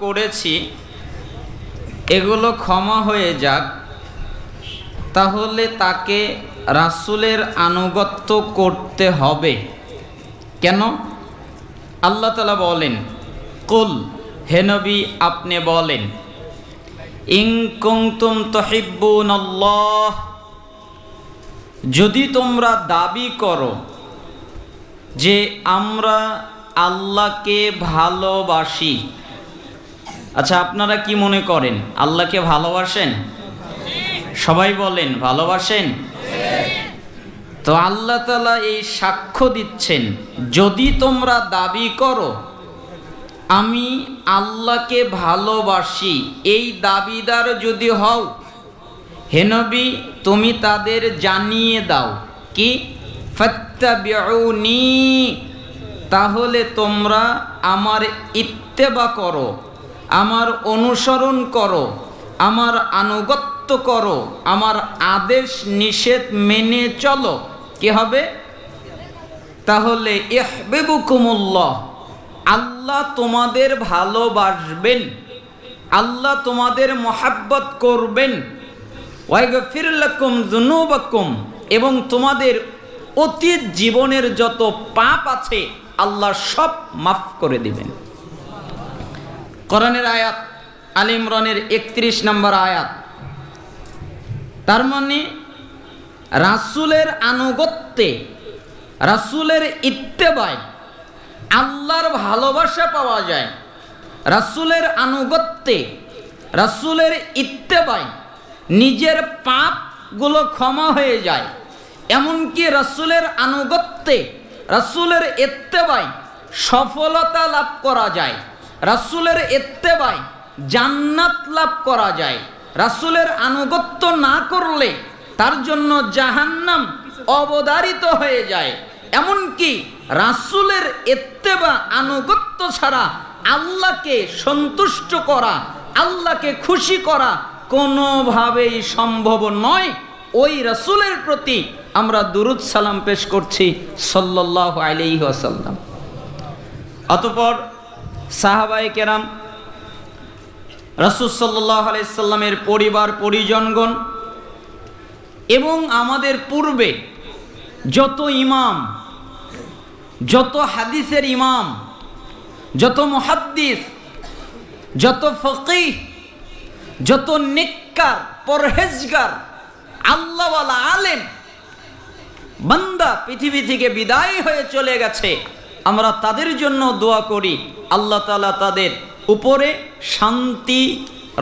করেছি, এগুলো ক্ষমা হয়ে যাক, তাহলে তাকে রাসূলের আনুগত্য করতে হবে। কেন? আল্লাহ তালা বলেন, কুল হেনবি আপনি বলেন ইং কুংতুম তহিব্বুন আল্লাহ, যদি তোমরা দাবি করো যে আমরা আল্লাহকে ভালোবাসি আচ্ছা আপনারা কি মনে করেন? আল্লাহকে ভালোবাসেন? সবাই বলেন, ভালোবাসেন? তো আল্লাহ তালা এই সাক্ষ্য দিচ্ছেন, যদি তোমরা দাবি করো, আমি আল্লাহকে ভালোবাসি, এই দাবিদার যদি হও হেনবি তুমি তাদের জানিয়ে দাও কি? তাহলে তোমরা আমার ইত্তেবা করো। আমার অনুসরণ করো, আমার আনুগত্য করো, আমার আদেশ নিষেধ মেনে চলো। কি হবে? তাহলে ইহবেবুকুমুল্লাহ, আল্লাহ তোমাদের ভালোবাসবেন, আল্লাহ তোমাদের মহাব্বত করবেন। ওয়াইগফিরলাকুম এবং তোমাদের অতীত জীবনের যত পাপ আছে, আল্লাহ সব মাফ করে দিবেন। কোরআনের আয়াত, আল ইমরানের একত্রিশ নম্বর আয়াত। তার মানে রাসূলের আনুগত্যে, রাসূলের ইত্তেবায় আল্লাহর ভালোবাসা পাওয়া যায়। রাসূলের আনুগত্যে, রাসূলের ইত্তেবায় নিজের পাপগুলো ক্ষমা হয়ে যায়। এমনকি রাসূলের আনুগত্যে, রাসূলের ইত্তেবায় সফলতা লাভ করা যায়। রাসূলের ইত্তেবায় জান্নাত লাভ করা যায়। রাসূলের আনুগত্য না করলে তার জন্য জাহান্নাম অবদারিত হয়ে যায়। এমনকি রাসূলের এত্তেবা আনুগত্য ছাড়া আল্লাহকে সন্তুষ্ট করা, আল্লাহকে খুশি করা কোনোভাবেই সম্ভব নয়। ওই রাসূলের প্রতি আমরা দুরুদ সালাম পেশ করছি সাল্লাল্লাহু আলাইহি ওয়াসাল্লাম। অতঃপর সাহাবায়ে কেরাম সাল্লাল্লাহু আলাইহি পরিবার, পরিজনগণ এবং আমাদের পূর্বে যত ইমাম, যত হাদিসের ইমাম, যত মুহাদ্দিস, যত ফকিহ, যত নেককার পরহেজগার, আল্লাহওয়ালা আলেম, বান্দা পৃথিবী থেকে বিদায় হয়ে চলে গেছে। আমরা তাদের জন্য দোয়া করি। আল্লাহ তালা তাদের উপরে শান্তি,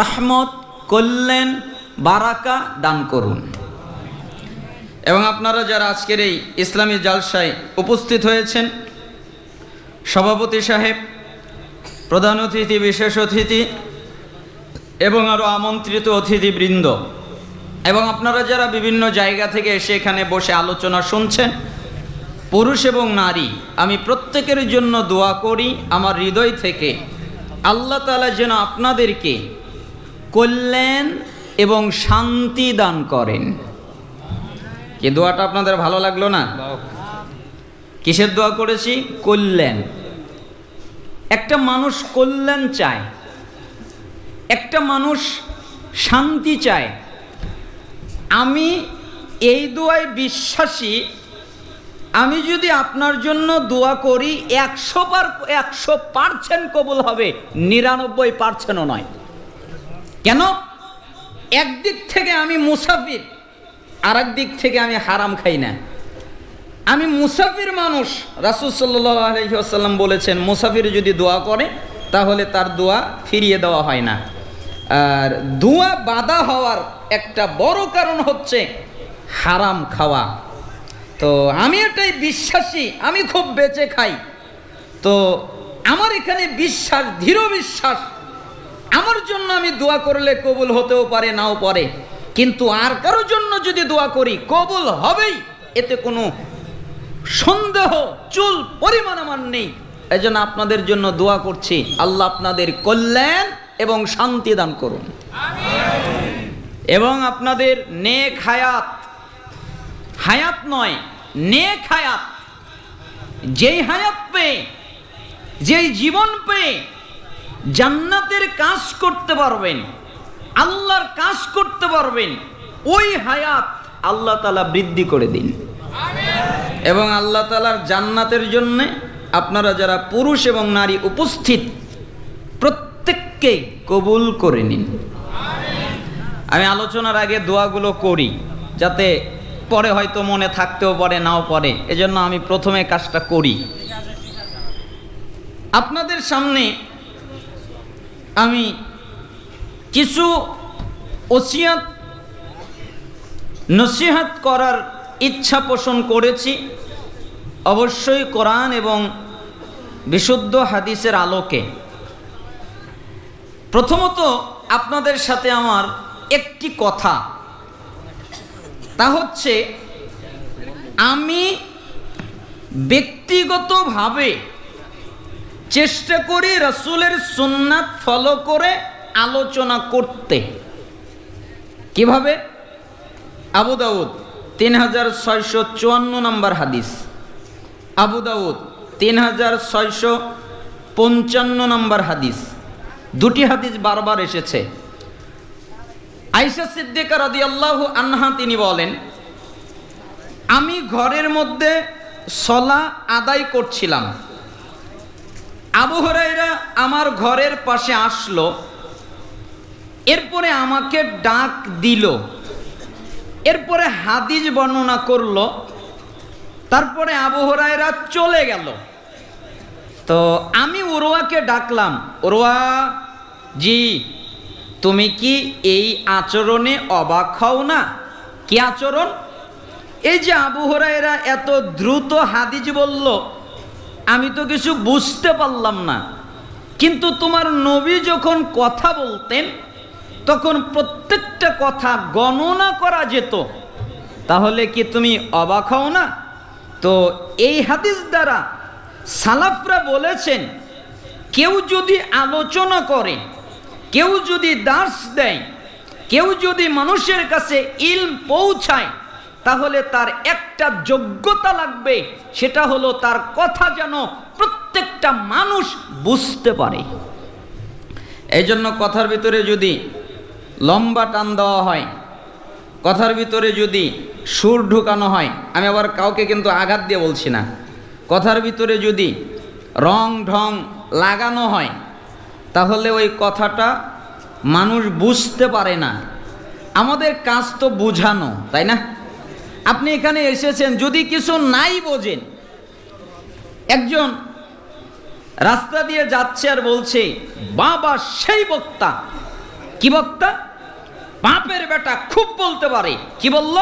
রহমত, কল্যাণ, বারাকা দান করুন। এবং আপনারা যারা আজকের এই ইসলামী জালসায় উপস্থিত হয়েছেন, সভাপতি সাহেব, প্রধান অতিথি, বিশেষ অতিথি এবং আরও আমন্ত্রিত অতিথিবৃন্দ, এবং আপনারা যারা বিভিন্ন জায়গা থেকে এসে এখানে বসে আলোচনা শুনছেন পুরুষ এবং নারী, আমি প্রত্যেকের জন্য দোয়া করি আমার হৃদয় থেকে। আল্লাহ তালা যেন আপনাদেরকে কল্যাণ এবং শান্তি দান করেন। কি দোয়াটা আপনাদের ভালো লাগল না? কিসের দোয়া করেছি? কল্যাণ। একটা মানুষ কল্যাণ চায়, একটা মানুষ শান্তি চায়। আমি এই দোয়ায় বিশ্বাসী আমি যদি আপনার জন্য দোয়া করি, একশো পার একশো পার্সেন্ট কবুল হবে। নিরানব্বই পার্সেন্টও নয়। কেন? একদিক থেকে আমি মুসাফির আর দিক থেকে আমি হারাম খাই না। আমি মুসাফির মানুষ, রাসুল সাল্লাহ বলেছেন, মুসাফির যদি দোয়া করে, তাহলে তার দোয়া ফিরিয়ে দেওয়া হয় না। আর দোয়া বাধা হওয়ার একটা বড় কারণ হচ্ছে হারাম খাওয়া। তো আমি এটাই বিশ্বাসী আমি খুব বেঁচে খাই। তো আমার এখানে বিশ্বাস দৃঢ় বিশ্বাস। আমার জন্য আমি দোয়া করলে কবুল হতেও পারে নাও পারে। কিন্তু আর কারোর জন্য যদি দোয়া করি কবুল হবেই। এতে কোনো সন্দেহ চুল পরিমাণ আমার নেই। এই জন্য আপনাদের জন্য দোয়া করছি আল্লাহ আপনাদের কল্যাণ এবং শান্তি দান করুন। এবং আপনাদের নেক হায়াত হায়াত নয়, নেক হায়াত। যেই হায়াত পেয়ে, যেই জীবন পেয়ে জান্নাতের কাজ করতে পারবেন, আল্লাহর কাজ করতে পারবেন, ওই হায়াত আল্লাহ তালা বৃদ্ধি করে দিন। এবং আল্লাহ তালার জান্নাতের জন্যে আপনারা যারা পুরুষ এবং নারী উপস্থিত, প্রত্যেককে কবুল করে নিন। আমি আলোচনার আগে দোয়াগুলো করি, যাতে পরে হয়তো মনে থাকতেও পারে, নাও পারে। এজন্য আমি প্রথমে কাজটা করি। আপনাদের সামনে আমি কিছু ওসিয়াত নসিহাত করার ইচ্ছা পোষণ করেছি। অবশ্যই কোরআন এবং বিশুদ্ধ হাদিসের আলোকে। প্রথমত আপনাদের সাথে আমার একটি কথা তা হচ্ছে, আমি ব্যক্তিগতভাবে চেষ্টা করি রসুলের সুন্নাত ফলো করে আলোচনা করতে। কীভাবে? আবু দাউদ, তিন হাজার ছয়শো চুয়ান্ন নম্বর হাদিস। আবু দাউদ, তিন হাজার ছয়শো পঞ্চান্ন নম্বর হাদিস। দুটি হাদিস বারবার এসেছে। আইসা সিদ্দিকা রাদি আল্লাহ আনহা তিনি বলেন, আমি ঘরের মধ্যে সলা আদায় করছিলাম। আবু হরাইরা আমার ঘরের পাশে আসলো, এরপরে আমাকে ডাক দিল, এরপরে হাদিস বর্ণনা করল, তারপরে আবু হরাইরা চলে গেল। তো আমি উরোয়াকে ডাকলাম উরোয়া জি তুমি কি এই আচরণে অবাক হও না? কি আচরণ? এই যে আবু হরাইরা এত দ্রুত হাদিজ বলল, আমি তো কিছু বুঝতে পারলাম না। কিন্তু তোমার নবী যখন কথা বলতেন, তখন প্রত্যেকটা কথা গণনা করা যেত। তাহলে কি তুমি অবাক হও না? তো এই হাদিস দ্বারা সালাফরা বলেছেন, কেউ যদি আলোচনা করে কেউ যদি দাস দেয়, কেউ যদি মানুষের কাছে ইলম পৌঁছায়, তাহলে তার একটা যোগ্যতা লাগবে, সেটা হলো তার কথা যেন প্রত্যেকটা মানুষ বুঝতে পারে। এই জন্য কথার ভিতরে যদি লম্বা টান দেওয়া হয়, কথার ভিতরে যদি সুর ঢুকানো হয়, আমি আবার কাউকে কিন্তু আঘাত দিয়ে বলছি না, কথার ভিতরে যদি রং ঢং লাগানো হয় তাহলে ওই কথাটা মানুষ বুঝতে পারে না। আমাদের কাজ তো বোঝানো, তাই না? আপনি এখানে এসেছেন, যদি কিছু নাই বোঝেন। একজন রাস্তা দিয়ে যাচ্ছে আর বলছে, বাবা সেই বক্তা। কি বক্তা? বাপের বেটা খুব বলতে পারে। কি বলল?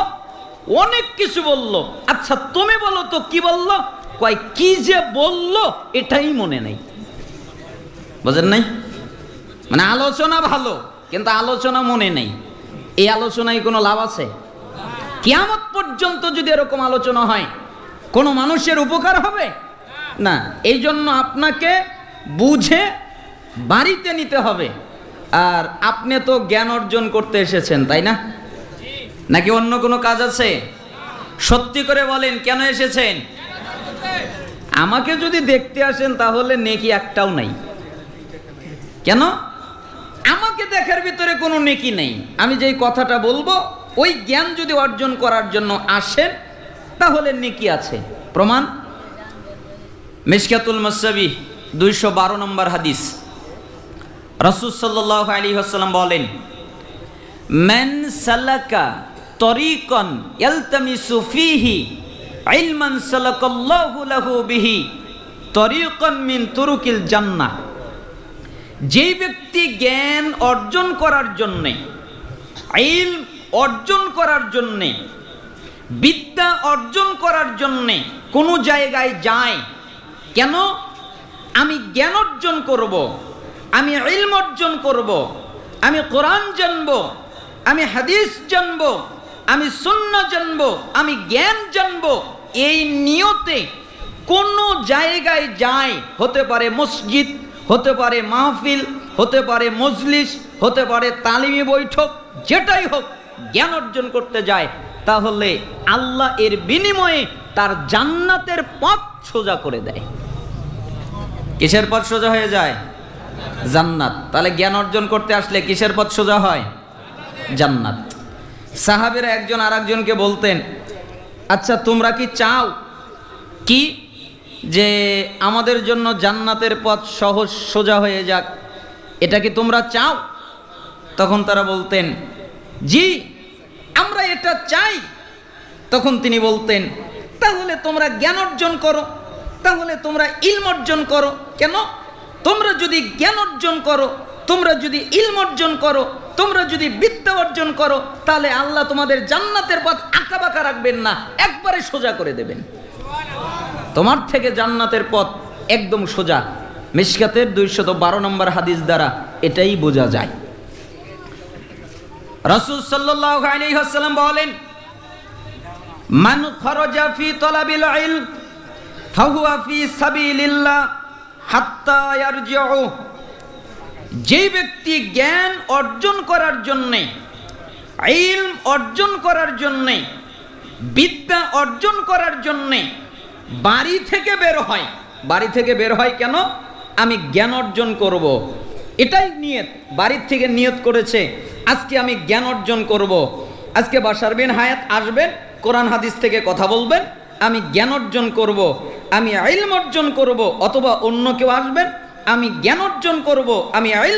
অনেক কিছু বলল। আচ্ছা তুমি বলো তো কি বলল? কয়, কি যে বলল, এটাই মনে নেই। বোঝেন নাই? মানে আলোচনা ভালো, কিন্তু আলোচনা মনে নেই। এই আলোচনায় কোনো লাভ আছে? কিয়ামত পর্যন্ত যদি এরকম আলোচনা হয়, কোনো মানুষের উপকার হবে? না এই জন্য আপনাকে বুঝে বাড়িতে নিতে হবে। আর আপনি তো জ্ঞান অর্জন করতে এসেছেন, তাই না? নাকি অন্য কোনো কাজ আছে? সত্যি করে বলেন, কেন এসেছেন? আমাকে যদি দেখতে আসেন, তাহলে নেকি একটাও নাই। কেন? আমাকে দেখার ভিতরে কোনো নেকি নেই। আমি যেই কথাটা বলব, ওই জ্ঞান যদি অর্জন করার জন্য আসেন, তাহলে নেকি আছে। প্রমাণ? মিসকাতুল মসাবি দুইশো বারো নম্বর হাদিস। রসুল সাল্লাহ আলী হাসাল্লাম বলেন ম্যান সালাকা তরিকন ইয়ালতামিসু ফিহি ইলমান সালাকাল্লাহু লাহু বিহি তরিকন মিন তুরুকিল জান্নাহ। যেই ব্যক্তি জ্ঞান অর্জন করার জন্যে আইল অর্জন করার জন্যে, বিদ্যা অর্জন করার জন্যে কোনো জায়গায় যায়, কেন আমি জ্ঞান অর্জন করব। আমি ইলম অর্জন করব। আমি কোরআন জানব, আমি হাদিস জানব, আমি শূন্য জানব, আমি জ্ঞান জানব, এই নিয়তে কোনো জায়গায় যায়, হতে পারে মসজিদ হতে পারে মাহফিল, হতে পারে মজলিস, হতে পারে তালিমি বৈঠক, যেটাই হোক জ্ঞান অর্জন করতে যায়, তাহলে আল্লাহ এর বিনিময়ে তার জান্নাতের পথ সোজা করে দেয়। কিসের পথ সোজা হয়ে যায়? জান্নাত। তাহলে জ্ঞান অর্জন করতে আসলে কিসের পথ সোজা হয়? জান্নাত। সাহাবেরা একজন আর একজনকে বলতেন আচ্ছা তোমরা কি চাও কি যে আমাদের জন্য জান্নাতের পথ সহজ, সোজা হয়ে যাক। এটা কি তোমরা চাও? তখন তারা বলতেন, জি, আমরা এটা চাই। তখন তিনি বলতেন, তাহলে তোমরা জ্ঞান অর্জন করো, তাহলে তোমরা ইলম অর্জন করো। কেন? তোমরা যদি জ্ঞান অর্জন করো, তোমরা যদি ইলম অর্জন করো, তোমরা যদি বিদ্যা অর্জন করো, তাহলে আল্লাহ তোমাদের জান্নাতের পথ আঁকা বাঁকা রাখবেন না, একবারে সোজা করে দেবেন। তোমার থেকে জান্নাতের পথ একদম সোজা। মিশকাতের দুইশত বারো নম্বর হাদিস দ্বারা এটাই বোঝা যায়। রসুল আলাইহি বলেন, মান খরজা ফি তলাবিল ইলম, ফাহুয়া ফি সাবিলিল্লাহ হাত্তা ইয়ারজিউ যেই ব্যক্তি জ্ঞান অর্জন করার জন্যে, ইলম অর্জন করার জন্যে, বিদ্যা অর্জন করার জন্যে বাড়ি থেকে বের হয় বাড়ি থেকে বের হয় কেন আমি জ্ঞান অর্জন করব। এটাই নিয়ত বাড়ির থেকে নিয়ত করেছে, আজকে আমি জ্ঞান অর্জন করব। আজকে বাসার বিন হায়াত আসবেন, কোরআন হাদিস থেকে কথা বলবেন, আমি জ্ঞান অর্জন করব। আমি আইলম অর্জন করব, অথবা অন্য কেউ আসবেন, আমি জ্ঞান অর্জন করব, আমি আইল